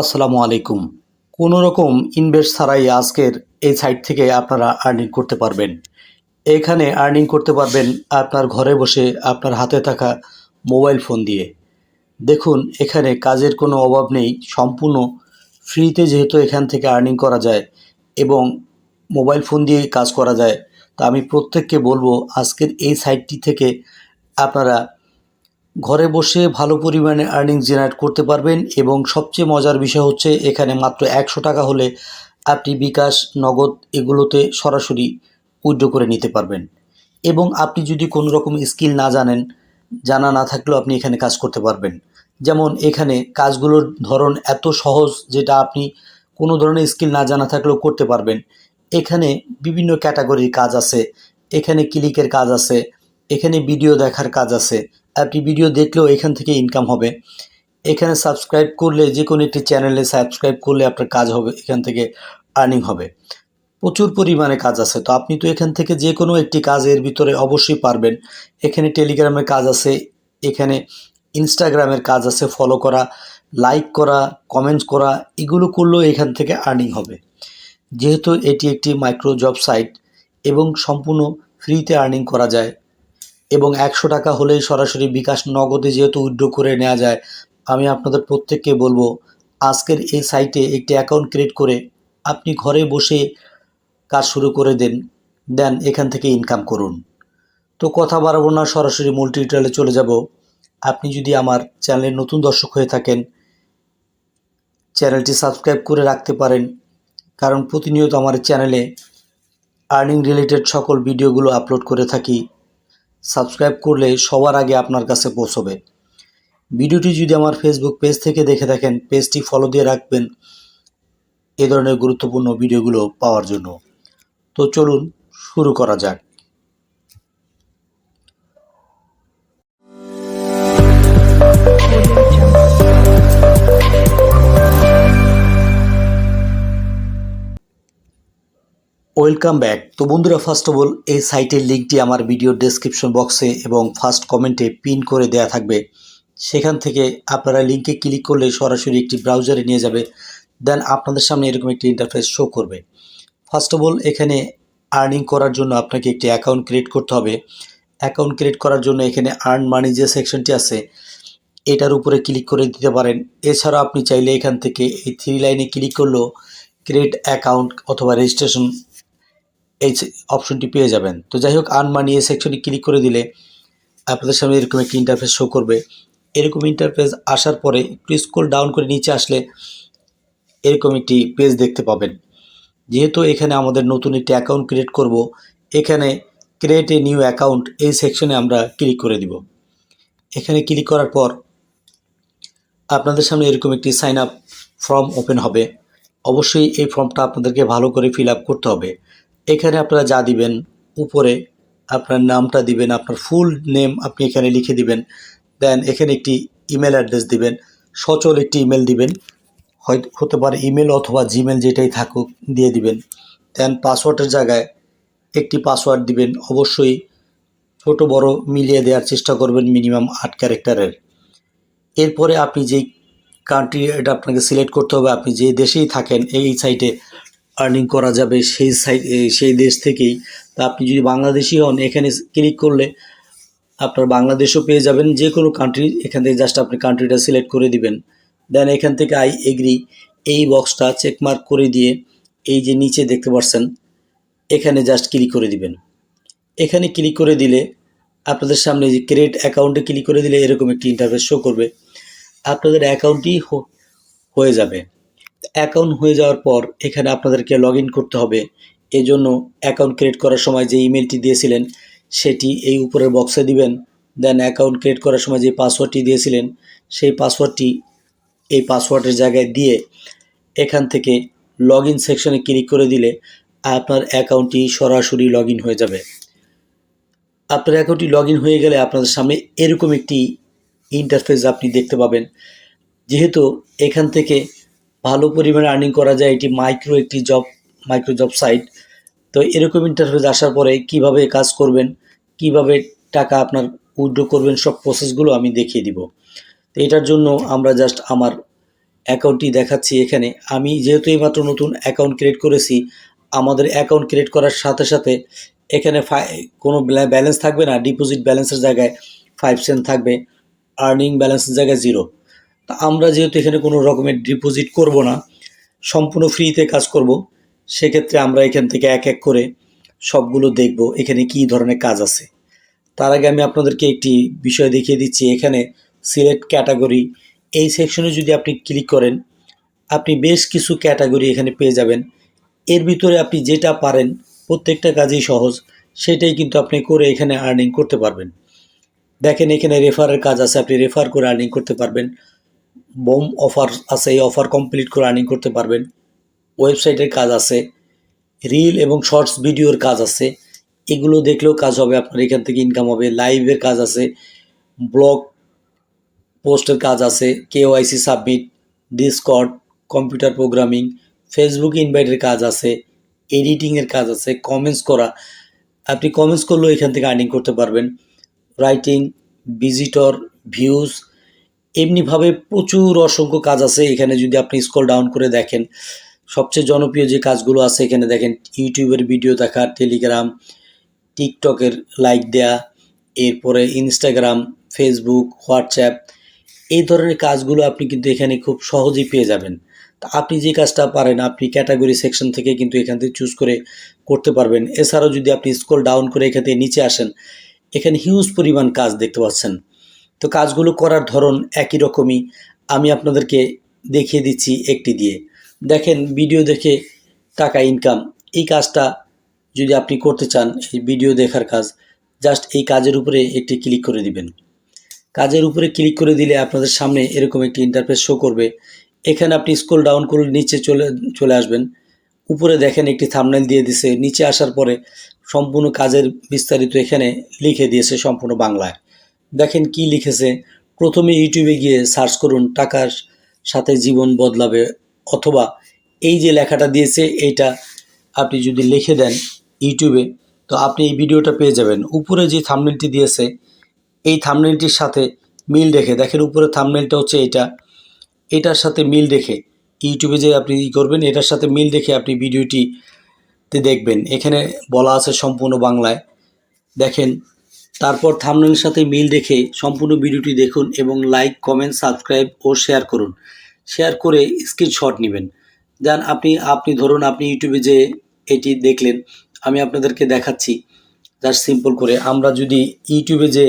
আসসালামু আলাইকুম। কোনো রকম ইনভেস্ট ছাড়াই আজকের এই সাইট থেকে আপনারা আর্নিং করতে পারবেন। এখানে আর্নিং করতে পারবেন আপনার ঘরে বসে, আপনার হাতে থাকা মোবাইল ফোন দিয়ে। দেখুন, এখানে কাজের কোনো অভাব নেই। সম্পূর্ণ ফ্রিতে যেহেতু এখান থেকে আর্নিং করা যায় এবং মোবাইল ফোন দিয়ে কাজ করা যায়, তা আমি প্রত্যেককে বলব, আজকের এই সাইটটি থেকে আপনারা ঘরে বসে ভালো পরিমাণে আর্নিং জেনারেট করতে পারবেন এবং সবচেয়ে মজার বিষয় হচ্ছে এখানে মাত্র একশো টাকা হলে আপনি বিকাশ, নগদ এগুলোতে সরাসরি উইথড্র করে নিতে পারবেন। এবং আপনি যদি কোনো রকম স্কিল না জানেন, জানা না থাকলেও আপনি এখানে কাজ করতে পারবেন। যেমন এখানে কাজগুলোর ধরন এত সহজ যেটা আপনি কোনো ধরনের স্কিল না জানা থাকলেও করতে পারবেন। এখানে বিভিন্ন ক্যাটাগরির কাজ আছে। এখানে ক্লিকের কাজ আছে। এখানে ভিডিও দেখার কাজ আছে। আপনি ভিডিও দেখলেও এখান থেকে ইনকাম হবে। এখানে সাবস্ক্রাইব করলে যে কোনো একটি চ্যানেলে সাবস্ক্রাইব করলে আপনার কাজ হবে, এখান থেকে আর্নিং হবে। প্রচুর পরিমাণে কাজ আছে। তো আপনি তো এখান থেকে যে কোনো একটি কাজের ভিতরে অবশ্যই পারবেন। এখানে টেলিগ্রামের কাজ আছে, এখানে ইনস্টাগ্রামের কাজ আছে ফলো করা লাইক করা কমেন্টস করা, এগুলো করলেও এখান থেকে আর্নিং হবে। যেহেতু এটি একটি মাইক্রো জব সাইট এবং সম্পূর্ণ ফ্রিতে আর্নিং করা যায় এবং একশো টাকা হলেই সরাসরি বিকাশ নগদে যেহেতু উইথড্র করে নেওয়া যায়, আমি আপনাদের প্রত্যেককে বলব, আজকের এই সাইটে একটি অ্যাকাউন্ট ক্রিয়েট করে আপনি ঘরে বসে কাজ শুরু করে দেন দেন এখান থেকে ইনকাম করুন। তো কথা বাড়াবো না, সরাসরি মূল টিউটোরিয়ালে চলে যাব। আপনি যদি আমার চ্যানেলের নতুন দর্শক হয়ে থাকেন, চ্যানেলটি সাবস্ক্রাইব করে রাখতে পারেন, কারণ প্রতিনিয়ত আমার চ্যানেলে আর্নিং রিলেটেড সকল ভিডিওগুলো আপলোড করে থাকি। সাবস্ক্রাইব করলে সবার আগে আপনার কাছে পৌঁছবে। ভিডিওটি যদি আমার ফেসবুক পেজ থেকে দেখে থাকেন পেজটি ফলো দিয়ে রাখবেন এ ধরনের গুরুত্বপূর্ণ ভিডিওগুলো পাওয়ার জন্য। তো চলুন শুরু করা যাক। ওয়েলকাম ব্যাক তো বন্ধুরা ফার্স্ট অফ অল এই সাইটের লিঙ্কটি আমার ভিডিও ডেসক্রিপশন বক্সে এবং ফার্স্ট কমেন্টে পিন করে দেয়া থাকবে। সেখান থেকে আপনারা লিঙ্কে ক্লিক করলে সরাসরি একটি ব্রাউজারে নিয়ে যাবে। দেন আপনাদের সামনে এরকম একটি ইন্টারফেস শো করবে। ফার্স্ট অফ অল এখানে আর্নিং করার জন্য আপনাকে একটি অ্যাকাউন্ট ক্রিয়েট করতে হবে। অ্যাকাউন্ট ক্রিয়েট করার জন্য এখানে আর্ন মানি যে সেকশনটি আছে, এটার উপরে ক্লিক করে দিতে পারেন। এছাড়া আপনি চাইলে এখান থেকে এই থ্রি লাইনে ক্লিক করলেও ক্রিয়েট অ্যাকাউন্ট অথবা রেজিস্ট্রেশন এই অপশনটি পেয়ে যাবেন। তো যাই হোক আর্ন মানি এই সেকশনে ক্লিক করে দিলে আপনাদের সামনে এরকম একটি ইন্টারফেস শো করবে। এরকম ইন্টারফেস আসার পরে একটু স্ক্রল ডাউন করে নিচে আসলে এরকম একটি পেজ দেখতে পাবেন। যেহেতু এখানে আমাদের নতুন একটি অ্যাকাউন্ট ক্রিয়েট করব, এখানে ক্রিয়েট এ নিউ অ্যাকাউন্ট এই সেকশনে আমরা ক্লিক করে দিব। এখানে ক্লিক করার পর আপনাদের সামনে এরকম একটি সাইন আপ ফর্ম ওপেন হবে। অবশ্যই এই ফর্মটা আপনাদেরকে ভালো করে ফিল আপ করতে হবে। এখানে আপনারা যা দিবেন, উপরে আপনার নামটা দিবেন, আপনার ফুল নেম আপনি এখানে লিখে দিবেন দেন এখানে একটি ইমেল অ্যাড্রেস দিবেন, সচল একটি ইমেল দিবেন হয়তো হতে পারে ইমেল অথবা জিমেল যেটাই থাকুক দিয়ে দিবেন দেন পাসওয়ার্ডের জায়গায় একটি পাসওয়ার্ড দিবেন, অবশ্যই ছোট বড় মিলিয়ে দেওয়ার চেষ্টা করবেন মিনিমাম আট ক্যারেক্টারের এরপরে আপনি যেই কান্ট্রি এটা আপনাকে সিলেক্ট করতে হবে, আপনি যে দেশেই থাকেন এই সাইটে আর্নিং করা যাবে সেই সাইট সেই দেশ থেকেই। তা আপনি যদি বাংলাদেশি হন, এখানে ক্লিক করলে আপনার বাংলাদেশও পেয়ে যাবেন। যে কোনো কান্ট্রি এখান থেকে জাস্ট আপনি কান্ট্রিটা সিলেক্ট করে দিবেন। দেন এখান থেকে আই এগ্রি এই বক্সটা চেকমার্ক করে দিয়ে এই যে নিচে দেখতে পাচ্ছেন, এখানে জাস্ট ক্লিক করে দিবেন। এখানে ক্লিক করে দিলে আপনাদের সামনে যে ক্রিয়েট অ্যাকাউন্টে ক্লিক করে দিলে এরকম একটি ইন্টারফেস শো করবে। আপনাদের অ্যাকাউন্টটি হয়ে যাবে। অ্যাকাউন্ট হয়ে যাওয়ার পর এখানে আপনাদেরকে লগ করতে হবে। এজন্য অ্যাকাউন্ট ক্রিয়েট করার সময় যে ইমেলটি দিয়েছিলেন, সেটি এই উপরের বক্সে দিবেন। দেন অ্যাকাউন্ট ক্রিয়েট করার সময় যে পাসওয়ার্ডটি দিয়েছিলেন, সেই পাসওয়ার্ডটি এই পাসওয়ার্ডের জায়গায় দিয়ে এখান থেকে লগ ইন সেকশনে ক্লিক করে দিলে আপনার অ্যাকাউন্টটি সরাসরি লগ হয়ে যাবে। আপনার অ্যাকাউন্টটি লগ হয়ে গেলে আপনাদের সামনে এরকম একটি ইন্টারফেস আপনি দেখতে পাবেন। যেহেতু এখান থেকে ভালো পরিমাণে আর্নিং করা যায়, এটি মাইক্রো একটি জব মাইক্রো জব সাইট তো এরকম ইন্টারফেস আসার পরে কীভাবে কাজ করবেন, কীভাবে টাকা আপনার উইড্রো করবেন, সব প্রসেসগুলো আমি দেখিয়ে দিব। তো এটার জন্য আমরা জাস্ট আমার অ্যাকাউন্টটি দেখাচ্ছি এখানে। আমি যেহেতু এইমাত্র নতুন অ্যাকাউন্ট ক্রিয়েট করেছি, আমাদের অ্যাকাউন্ট ক্রিয়েট করার সাথে সাথে এখানে কোনো ব্যালেন্স থাকবে না। ডিপোজিট ব্যালেন্সের জায়গায় ফাইভ সেন্ট থাকবে আর্নিং ব্যালেন্সের জায়গায় জিরো তা আমরা যেহেতু এখানে কোনো রকমের ডিপোজিট করব না, সম্পূর্ণ ফ্রিতে কাজ করব, সেক্ষেত্রে আমরা এখান থেকে এক এক করে সবগুলো দেখব এখানে কী ধরনের কাজ আছে। তার আগে আমি আপনাদেরকে একটি বিষয় দেখিয়ে দিচ্ছি, এখানে সিলেক্ট ক্যাটাগরি এই সেকশনে যদি আপনি ক্লিক করেন, আপনি বেশ কিছু ক্যাটাগরি এখানে পেয়ে যাবেন। এর ভিতরে আপনি যেটা পারেন, প্রত্যেকটা কাজই সহজ, সেটাই কিন্তু আপনি করে এখানে আর্নিং করতে পারবেন। দেখেন এখানে রেফারের কাজ আছে, আপনি রেফার করে আর্নিং করতে পারবেন। বোম অফার আছে, এই অফার কমপ্লিট করে আর্নিং করতে পারবেন। ওয়েবসাইটের কাজ আছে রিল এবং শর্টস ভিডিওর কাজ আছে। এগুলো দেখলেও কাজ হবে, আপনার এখান থেকে ইনকাম হবে। লাইভের কাজ আছে ব্লগ পোস্টের কাজ আছে KYC submit Discord computer programming Facebook ইনভাইটের কাজ আছে এডিটিংয়ের কাজ আছে কমেন্টস করা। আপনি কমেন্টস করলেও এখান থেকে আর্নিং করতে পারবেন। রাইটিং ভিজিটর ভিউজ এমনিভাবে প্রচুর অসংখ্য কাজ আছে। এখানে যদি আপনি স্ক্রল ডাউন করে দেখেন, সবচেয়ে জনপ্রিয় যে কাজগুলো আছে, এখানে দেখেন ইউটিউবের ভিডিও দেখা টেলিগ্রাম টিকটকের লাইক দেয়া, এরপরে ইনস্টাগ্রাম ফেসবুক হোয়াটসঅ্যাপ এই ধরনের কাজগুলো আপনি কিন্তু এখানে খুব সহজেই পেয়ে যাবেন। তা আপনি যে কাজটা পারেন, আপনি ক্যাটাগরি সেকশন থেকে কিন্তু এখান থেকে চুজ করে করতে পারবেন। এছাড়াও যদি আপনি স্ক্রল ডাউন করে এখান থেকে নিচে আসেন, এখানে হিউজ পরিমাণ কাজ দেখতে পাচ্ছেন। তো কাজগুলো করার ধরন একই রকমই। আমি আপনাদেরকে দেখিয়ে দিচ্ছি একটি দিয়ে। দেখেন ভিডিও দেখে টাকা ইনকাম এই কাজটা যদি আপনি করতে চান, এই ভিডিও দেখার কাজ জাস্ট এই কাজের উপরে একটি ক্লিক করে দিবেন। কাজের উপরে ক্লিক করে দিলে আপনাদের সামনে এরকম একটি ইন্টারফেস শো করবে। এখানে আপনি স্কুল ডাউন করে নিচে চলে চলে আসবেন। উপরে দেখেন একটি থামনেল দিয়ে দিছে। নিচে আসার পরে সম্পূর্ণ কাজের বিস্তারিত এখানে লিখে দিয়েছে সম্পূর্ণ বাংলায়। দেখেন কি লিখেছে। প্রথমে ইউটিউবে গিয়ে সার্চ করুন, টাকার সাথে জীবন বদলাবে অথবা এই যে লেখাটা দিয়েছে, এইটা আপনি যদি লিখে দেন ইউটিউবে, তো আপনি এই ভিডিওটা পেয়ে যাবেন। উপরে যে থামনেলটি দিয়েছে, এই থামনেলটির সাথে মিল রেখে, দেখেন উপরে থামনেলটা হচ্ছে এটা এটার সাথে মিল রেখে ইউটিউবে যে আপনি করবেন, এটার সাথে মিল রেখে আপনি ভিডিওটিতে দেখবেন। এখানে বলা আছে সম্পূর্ণ বাংলায়। দেখেন তারপর থামনেলের সাথে মিল রেখে সম্পূর্ণ ভিডিওটি দেখুন এবং লাইক কমেন্ট সাবস্ক্রাইব ও শেয়ার করুন। শেয়ার করে স্ক্রিনশট নেবেন। দেন আপনি আপনি ধরুন আপনি ইউটিউবে যে এটি দেখলেন, আমি আপনাদেরকে দেখাচ্ছি। জাস্ট সিম্পল করে আমরা যদি ইউটিউবে যে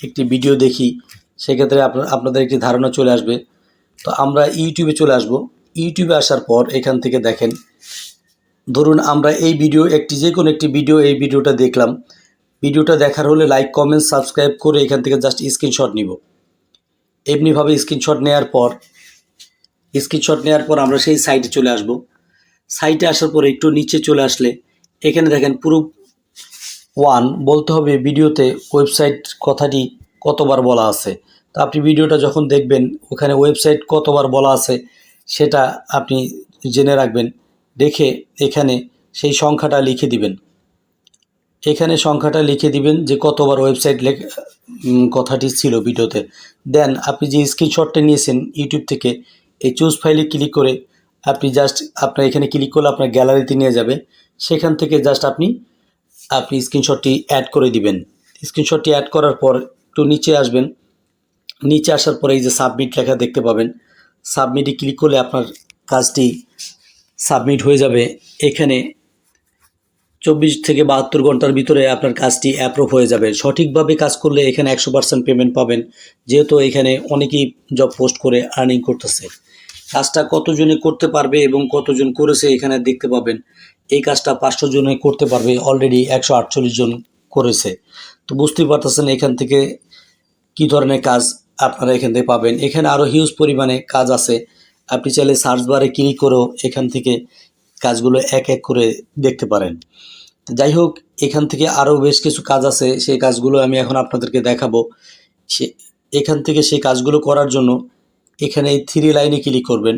একটি ভিডিও দেখি, সেক্ষেত্রে আপনার, আপনাদের একটি ধারণা চলে আসবে। তো আমরা ইউটিউবে চলে আসব। ইউটিউবে আসার পর এখান থেকে দেখেন। ধরুন আমরা এই ভিডিও একটি যে কোনো একটি ভিডিও এই ভিডিওটা দেখলাম। ভিডিওটা দেখার হলে লাইক, কমেন্ট, সাবস্ক্রাইব করে এখান থেকে জাস্ট স্ক্রিনশট নিব। এমনিভাবে স্ক্রিনশট নেওয়ার পর, স্ক্রিনশট নেওয়ার পর আমরা সেই সাইটে চলে আসব। সাইটে আসার পর একটু নিচে চলে আসলে এখানে দেখেন পুরো ওয়ান, বলতে হবে ভিডিওতে ওয়েবসাইট কথাটি কতবার বলা আছে। তো আপনি ভিডিওটা যখন দেখবেন, ওখানে ওয়েবসাইট কতবার বলা আছে, সেটা আপনি জেনে রাখবেন। দেখে এখানে সেই সংখ্যাটা লিখে দিবেন। এখানে সংখ্যাটা লিখে দিবেন যে কতবার ওয়েবসাইট লেখ কথাটি ছিল ভিডিওতে। দেন আপনি যে স্ক্রিনশটটা নিয়েছেন ইউটিউব থেকে, এই চুজ ফাইলে ক্লিক করে আপনি জাস্ট আপনার এখানে ক্লিক করলে আপনার গ্যালারিতে নিয়ে যাবে। সেখান থেকে জাস্ট আপনি আপনি স্ক্রিনশটটি অ্যাড করে দিবেন। স্ক্রিনশটটি অ্যাড করার পর একটু নিচে আসবেন। নিচে আসার পরে এই যে সাবমিট লেখা দেখতে পাবেন। সাবমিটে ক্লিক করলে আপনার কাজটি সাবমিট হয়ে যাবে। এখানে চব্বিশ থেকে বাহাত্তর ঘণ্টার ভিতরে আপনার কাজটি অ্যাপ্রুভ হয়ে যাবে। সঠিকভাবে কাজ করলে এখানে একশো পার্সেন্ট পেমেন্ট পাবেন। যেহেতু এখানে অনেকেই জব পোস্ট করে আর্নিং করতেছে। কাজটা কতজনে করতে পারবে এবং কতজন করেছে এখানে দেখতে পাবেন। এই কাজটা পাঁচশো জনে করতে পারবে অলরেডি একশো আটচল্লিশ জন করেছে। তো বুঝতেই পারতেছেন এখান থেকে কি ধরনের কাজ আপনারা এখান থেকে পাবেন। এখানে আরও হিউজ পরিমাণে কাজ আছে। আপনি চাইলে সার্চ বারে ক্লিক করেও এখান থেকে কাজগুলো এক এক করে দেখতে পারেন। যাই হোক, এখান থেকে আরও বেশ কিছু কাজ আছে। সেই কাজগুলো আমি এখন আপনাদেরকে দেখাবো। সে, এখান থেকে সেই কাজগুলো করার জন্য এখানে এই থ্রি লাইনে ক্লিক করবেন।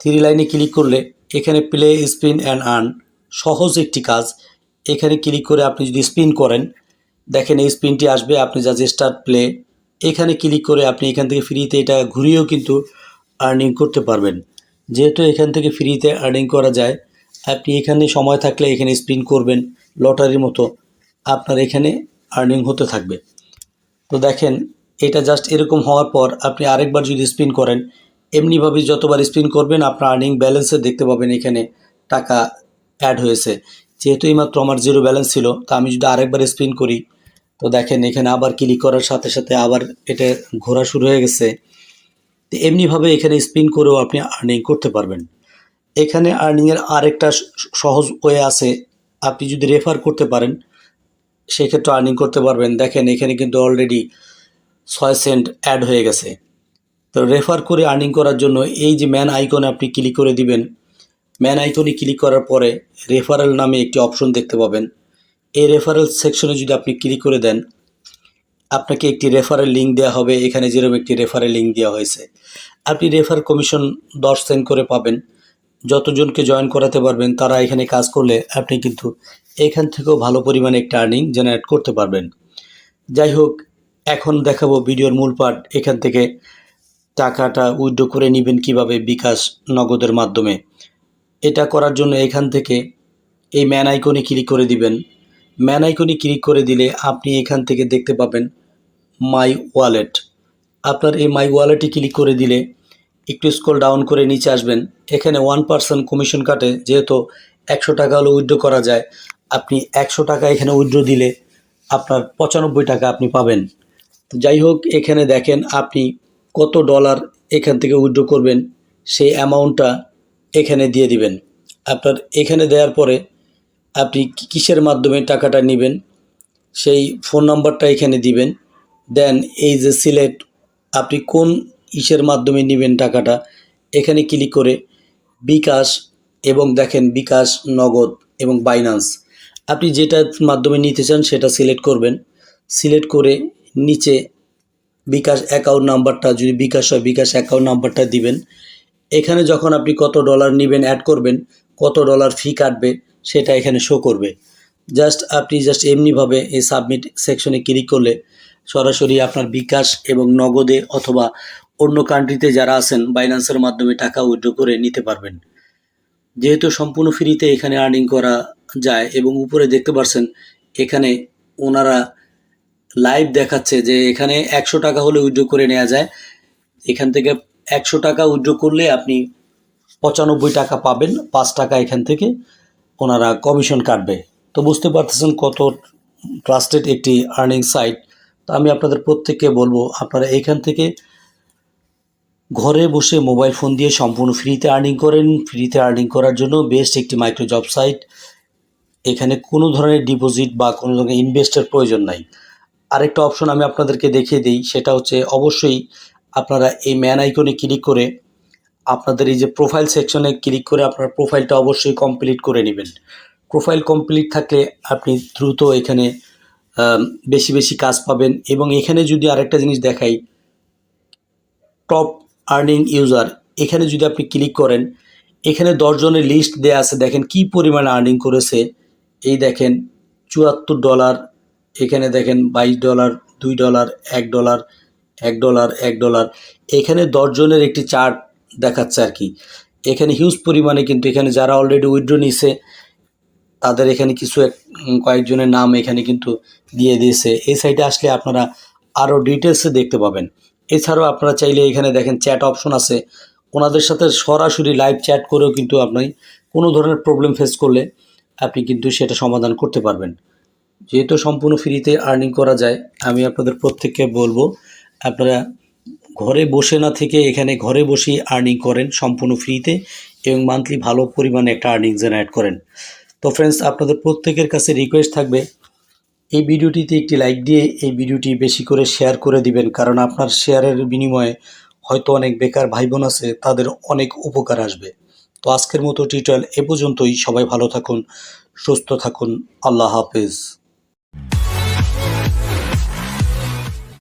থ্রি লাইনে ক্লিক করলে এখানে প্লে স্পিন অ্যান্ড আর্ন সহজ একটি কাজ। এখানে ক্লিক করে আপনি যদি স্পিন করেন, দেখেন এই স্পিনটি আসবে, আপনি যা যে স্টার্ট প্লে এখানে ক্লিক করে আপনি এখান থেকে ফ্রিতে এটা ঘুরিয়েও কিন্তু আর্নিং করতে পারবেন। যেহেতু এখান থেকে ফ্রিতে আর্নিং করা যায় আপনি এখানে সময় থাকলে এখানে স্পিন করবেন লটারির মতো। আপনার এখানে আর্নিং হতে থাকবে। তো দেখেন, এটা জাস্ট এরকম হওয়ার পর আপনি আরেকবার যদি স্পিন করেন, এমনিভাবে যতবার স্পিন করবেন আপনার আর্নিং ব্যালেন্সে দেখতে পাবেন এখানে টাকা অ্যাড হয়েছে। যেহেতু এইমাত্র আমার জিরো ব্যালেন্স ছিল, তা আমি যদি আরেকবার স্পিন করি, তো দেখেন এখানে আবার ক্লিক করার সাথে সাথে আবার এটা ঘোরা শুরু হয়ে গেছে। তো এমনিভাবে এখানে স্পিন করেও আপনি আর্নিং করতে পারবেন। এখানে আর্নিংয়ের আরেকটা সহজ ওয়ে আছে। আপনি যদি রেফার করতে পারেন, সেক্ষেত্রে আর্নিং করতে পারবেন। দেখেন, এখানে কিন্তু অলরেডি ছয় সেন্ট অ্যাড হয়ে গেছে। তো রেফার করে আর্নিং করার জন্য এই যে ম্যান আইকনে আপনি ক্লিক করে দিবেন ম্যান আইকনে ক্লিক করার পরে রেফারেল নামে একটি অপশন দেখতে পাবেন। এই রেফারেল সেকশনে যদি আপনি ক্লিক করে দেন, আপনাকে একটি রেফারেল লিঙ্ক দেওয়া হবে। এখানে যেরকম একটি রেফারেল লিঙ্ক দেওয়া হয়েছে। আপনি রেফার কমিশন দশ সেন্ট করে পাবেন। যতজনকে জয়েন করাতে পারবেন, তারা এখানে কাজ করলে আপনি কিন্তু এখান থেকেও ভালো পরিমাণে একটা আর্নিং জেনারেট করতে পারবেন। যাই হোক, এখন দেখাবো ভিডিওর মূল পার্ট এখান থেকে টাকাটা উইথড্র করে নেবেন কীভাবে বিকাশ নগদের মাধ্যমে। এটা করার জন্য এখান থেকে এই ম্যান আইকনে ক্লিক করে দিবেন। ম্যান আইকনে ক্লিক করে দিলে আপনি এখান থেকে দেখতে পাবেন মাই ওয়ালেট আপনার এই মাই ওয়ালেটে ক্লিক করে দিলে একটু স্কোল ডাউন করে নিচে আসবেন। এখানে ওয়ান পার্সেন্ট কমিশন কাটে, যেহেতু একশো টাকা হলে উইড্রো করা যায়। আপনি একশো টাকা এখানে উইড্রো দিলে আপনার পঁচানব্বই টাকা আপনি পাবেন। তো যাই হোক, এখানে দেখেন আপনি কত ডলার এখান থেকে উইড্রো করবেন, সেই অ্যামাউন্টটা এখানে দিয়ে দিবেন। আপনার এখানে দেওয়ার পরে আপনি কিসের মাধ্যমে টাকাটা নেবেন, সেই ফোন নাম্বারটা এখানে দিবেন। দেন এই যে সিলেক্ট আপনি কোন ইসের মাধ্যমে নেবেন টাকাটা, এখানে ক্লিক করে বিকাশ এবং দেখেন বিকাশ, নগদ এবং বাইনান্স আপনি যেটার মাধ্যমে নিতে চান সেটা সিলেক্ট করবেন। সিলেক্ট করে নিচে বিকাশ অ্যাকাউন্ট নাম্বারটা যদি বিকাশ হয় বিকাশ অ্যাকাউন্ট নাম্বারটা দিবেন। এখানে যখন আপনি কত ডলার নেবেন অ্যাড করবেন, কত ডলার ফি কাটবে সেটা এখানে শো করবে। জাস্ট আপনি জাস্ট এমনিভাবে এই সাবমিট সেকশনে ক্লিক করলে সরাসরি আপনার বিকাশ এবং নগদে অথবা অন্য কান্ট্রিতে যারা আছেন বাইন্যান্সের মাধ্যমে টাকা উইথড্র করে নিতে পারবেন। যেহেতু সম্পূর্ণ ফ্রিতে এখানে আর্নিং করা যায় এবং উপরে দেখতে পাচ্ছেন এখানে ওনারা লাইভ দেখাচ্ছে যে এখানে একশো টাকা হলে উইথড্র করে নেওয়া যায়। এখান থেকে একশো টাকা উইথড্র করলে আপনি পঁচানব্বই টাকা পাবেন, পাঁচ টাকা এখান থেকে ওনারা কমিশন কাটবে। তো বুঝতে পারতেছেন কত ট্রাস্টেড একটি আর্নিং সাইট তো আমি আপনাদের প্রত্যেককে বলব, আপনারা এখান থেকে ঘরে বসে মোবাইল ফোন দিয়ে সম্পূর্ণ ফ্রিতে আর্নিং করেন। ফ্রিতে আর্নিং করার জন্য বেস্ট একটি মাইক্রো জব সাইট এখানে কোনো ধরনের ডিপোজিট বা কোনো ধরনের ইনভেস্টের প্রয়োজন নাই। আরেকটা অপশন আমি আপনাদেরকে দেখিয়ে দিই, সেটা হচ্ছে অবশ্যই আপনারা এই ম্যান আইকনে ক্লিক করে আপনাদের এই যে প্রোফাইল সেকশনে ক্লিক করে আপনার প্রোফাইলটা অবশ্যই কমপ্লিট করে নেবেন। প্রোফাইল কমপ্লিট থাকলে আপনি দ্রুত এখানে বেশি বেশি কাজ পাবেন। এবং এখানে যদি আরেকটা জিনিস দেখাই টপ আর্নিং ইউজার এখানে যদি আপনি ক্লিক করেন, এখানে দশজনের লিস্ট দেয়া আছে, দেখেন কি পরিমাণে আর্নিং করেছে। এই দেখেন চুয়াত্তর ডলার এখানে দেখেন বাইশ ডলার দুই ডলার এক ডলার এক ডলার এক ডলার এখানে দশজনের একটি চার্ট দেখাচ্ছে আর কি। এখানে হিউজ পরিমাণে কিন্তু এখানে যারা অলরেডি উইথড্র নিছে, তাদের এখানে কিছু এক কয়েকজনের নাম এখানে কিন্তু দিয়ে দিয়েছে। এই সাইটে আসলে আপনারা আরও ডিটেলসে দেখতে পাবেন। এছাড়াও আপনারা চাইলে এখানে দেখেন চ্যাট অপশন আছে। ওনাদের সাথে সরাসরি লাইভ চ্যাট করেও কিন্তু আপনি কোনো ধরনের প্রবলেম ফেস করলে আপনি কিন্তু সেটা সমাধান করতে পারবেন। যেহেতু সম্পূর্ণ ফ্রিতে আর্নিং করা যায়, আমি আপনাদের প্রত্যেককে বলব, আপনারা ঘরে বসে না থেকে এখানে ঘরে বসেই আর্নিং করেন সম্পূর্ণ ফ্রিতে এবং মান্থলি ভালো পরিমাণে একটা আর্নিং জেনারেট করেন। তো ফ্রেন্ডস আপনাদের প্রত্যেকের কাছে রিকোয়েস্ট থাকবে এই ভিডিওটিতে একটি লাইক দিয়ে এই ভিডিওটি বেশি করে শেয়ার করে দিবেন, কারণ আপনার শেয়ারের বিনিময়ে হয়তো অনেক বেকার ভাই বোন আছে, তাদের অনেক উপকার আসবে। তো আজকের মতো টিউটোরিয়াল এ পর্যন্তই, সবাই ভালো থাকুন, সুস্থ থাকুন, আল্লাহ হাফেজ।